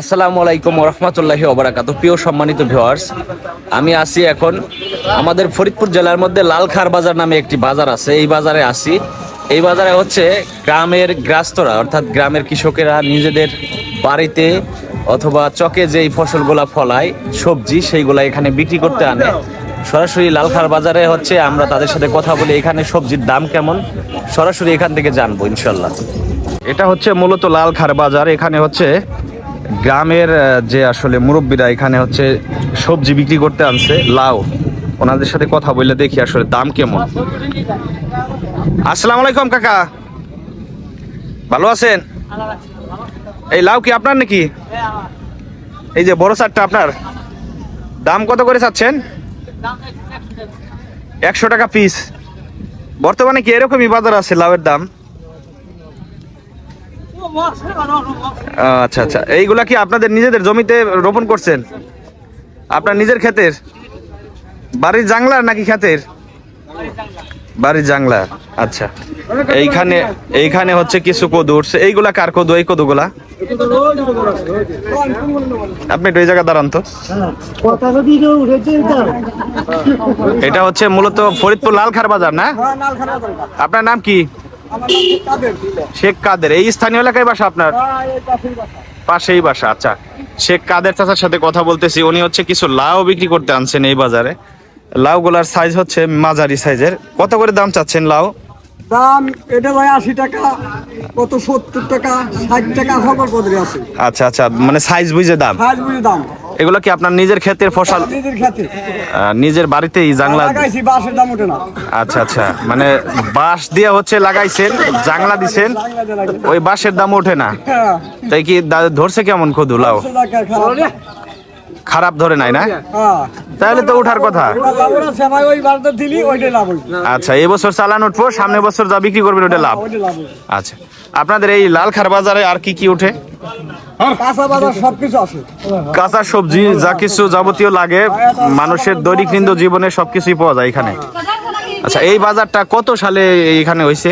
আসসালামু আলাইকুম রহমতুল্লাহি ওবরাকাত প্রিয় সম্মানিত ভিউয়ার্স, আমি আছি এখন আমাদের ফরিদপুর জেলার মধ্যে লালখার বাজার নামে একটি বাজার আছে। এই বাজারে আসি এই বাজারে হচ্ছে গ্রামের গ্রাস্তরা, অর্থাৎ গ্রামের কৃষকেরা নিজেদের বাড়িতে অথবা চকে যেই ফসলগুলা ফলায়, সবজি, সেইগুলা এখানে বিক্রি করতে আনে। সরাসরি লালখার বাজারে হচ্ছে আমরা তাদের সাথে কথা বলি, এখানে সবজির দাম কেমন? সরাসরি এখান থেকে জানব ইনশাল্লাহ এটা হচ্ছে মূলত লালখার বাজার। এখানে হচ্ছে গ্রামের যে আসলে মুরব্বীরা এখানে হচ্ছে সবজি বিক্রি করতে আনছে, লাউ। ওনাদের সাথে কথা বললে দেখি আসলে দাম কেমন। আসসালামু আলাইকুম, কাকা। ভালো আছেন? এই লাউ কি আপনার নাকি? এই যে বড় চারটা আপনার। দাম কত করে চাচ্ছেন? একশো টাকা পিস বর্তমানে কি এরকমই বাজার আছে লাউয়ের দাম? আচ্ছা আচ্ছা। এইগুলা কি আপনাদের নিজেদের জমিতে রোপণ করছেন? আপনার নিজের ক্ষেতের? বাড়ির জাংলার নাকি ক্ষেতের? বাড়ির জাংলা আচ্ছা। এইখানে এইখানে হচ্ছে কিছু কদু উঠছে এইগুলা কার কদু? এই কদুগুলা? আপনি একটু এই জায়গা দাঁড়ান তো। এটা হচ্ছে মূলত ফরিদপুর লালখার বাজার, না? আপনার নাম কি? শেখ কাদের এই স্থানীয় এলাকায় বাসা আপনার? পাশেই বাসা। আচ্ছা। শেখ কাদের চাচার সাথে কথা বলতেছি উনি হচ্ছে কিছু লাউ বিক্রি করতে আনছেন এই বাজারে। লাউ গুলার সাইজ হচ্ছে মাঝারি সাইজের কত করে দাম চাচ্ছেন লাউ? দাম এটা ভাই আশি টাকা কত সত্তর টাকা ষাট টাকা খবর পদরে আছে। আচ্ছা আচ্ছা মানে সাইজ বুঝে দাম। সাজ বুঝে দাম। এগুলো কি আপনার নিজের ক্ষেতের ফসল? নিজের নিজের বাড়িতেই জাংলা লাগাইছি বাসের দাম ওঠে না। আচ্ছা আচ্ছা। মানে বাঁশ দিয়ে হচ্ছে লাগাইছেন জাংলা দিছেন ওই বাঁশের দাম ওঠে না। হ্যাঁ। তাই কি ধরছে কেমন কদু লাউ খারাপ ধরে নাই না? হ্যাঁ। তাহলে তো ওঠার কথা। আচ্ছা এই বছর চালান উঠবো সামনের বছর যা বিক্রি করবেন ওটা লাভ। ওইটাই লাভ আচ্ছা। আপনাদের এই লালখার বাজারে আর কি কি উঠে কাঁচা বাজার সবকিছু আছে। কাঁচা সবজি যা কিছু যাবতীয় লাগে মানুষের দৈনন্দিন জীবনে সবকিছুই পাওয়া যায় এখানে। আচ্ছা এই বাজারটা কত সালে এখানে হয়েছে?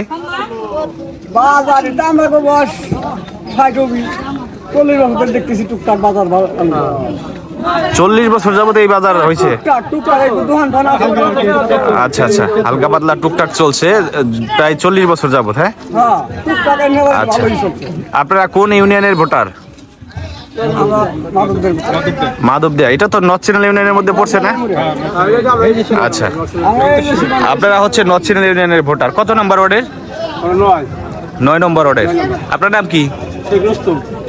বাজার আমরা বয়স ষাট চল্লিশ বছর দেখতেছি টুকটাক বাজার ভালো- চল্লিশ বছর যাবত এই বাজার হয়েছে? আচ্ছা আচ্ছা। হালকা পাতলা টুকটাক চলছে প্রায় চল্লিশ বছর যাবত হ্যাঁ? আচ্ছা। আপনারা কোন ইউনিয়নের ভোটার? আমরা মাধব দেয়া এটা তো নর্থ ইউনিয়নের মধ্যে পড়ছে না? আচ্ছা। আপনারা হচ্ছে নর্থ চ্যানেল ইউনিয়নের ভোটার। কত নম্বর ওয়ার্ডের? নয় নম্বর ওয়ার্ডের। আপনার নাম কি?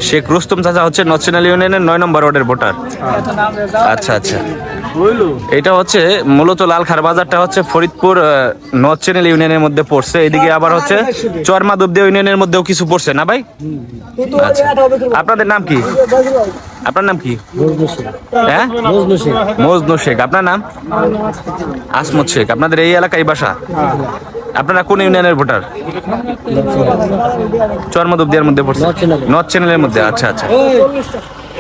শেখ রুস্তম। চাচা হচ্ছে নর্থ ইউনিয়নের নয় নম্বর ওয়ার্ডের ভোটার। আচ্ছা। আচ্ছা হইল এটা হচ্ছে মূলত লালখার বাজারটা হচ্ছে ফরিদপুর নর্থ চ্যানেল ইউনিয়নের মধ্যে পড়ছে। এদিকে আবার হচ্ছে চরমা দুবদিয়া ইউনিয়নের মধ্যেও কিছু পড়ছে না ভাই? আচ্ছা। আপনাদের নাম কি? আপনার নাম কি? হ্যাঁ? মজনু শেখ। আপনার নাম? আসমত শেখ। আপনাদের এই এলাকায় বাসা? আপনারা কোন ইউনিয়নের ভোটার? চরমদুবদিয়ার মধ্যে পড়ছে। নর্থ চ্যানেলের মধ্যে আচ্ছা আচ্ছা।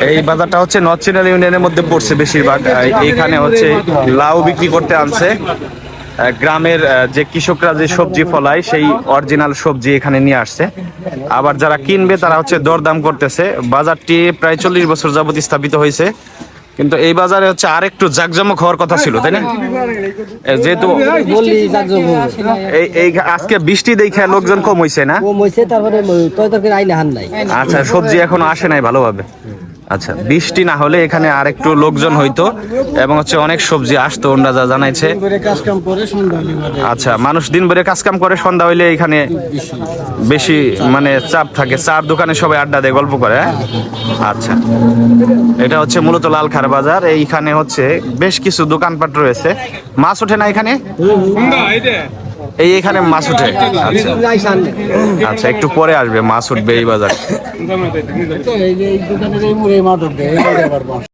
এই বাজারটা হচ্ছে নর্থ চ্যানেল ইউনিয়নের মধ্যে পড়ছে বেশিরভাগ। এইখানে হচ্ছে লাউ বিক্রি করতে আনছে। গ্রামের যে কৃষকরা যে সবজি ফলায় সেই অরিজিনাল সবজি এখানে নিয়ে আসছে। আবার যারা কিনবে তারা হচ্ছে দরদাম করতেছে। বাজারটি প্রায় চল্লিশ বছর যাবত স্থাপিত হয়েছে। কিন্তু এই বাজারে হচ্ছে আর একটু জাকজমক হওয়ার কথা ছিল তাই না? যেহেতু এই আজকে বৃষ্টি দেখে লোকজন কম হয়েছে না? কম তারপরে আচ্ছা সবজি এখনও আসে নাই ভালোভাবে। আচ্ছা বৃষ্টি না হলে এখানে আর একটু লোকজন হইতো এবং হচ্ছে অনেক সবজি আসতো, ওনারা যা জানাইছে। আচ্ছা মানুষ দিন ভরে কাজ কাম করে, সন্ধ্যা হইলে এখানে বেশি মানে চাপ থাকে। চার দোকানে সবাই আড্ডা দেয়, গল্প করে হ্যাঁ? আচ্ছা এটা হচ্ছে মূলত লালখার বাজার। এইখানে হচ্ছে বেশ কিছু দোকানপাট রয়েছে। মাছ ওঠে না এখানে? এই এখানে মাছ উঠে। আচ্ছা। আচ্ছা একটু পরে আসবে মাছ উঠবে এই বাজার।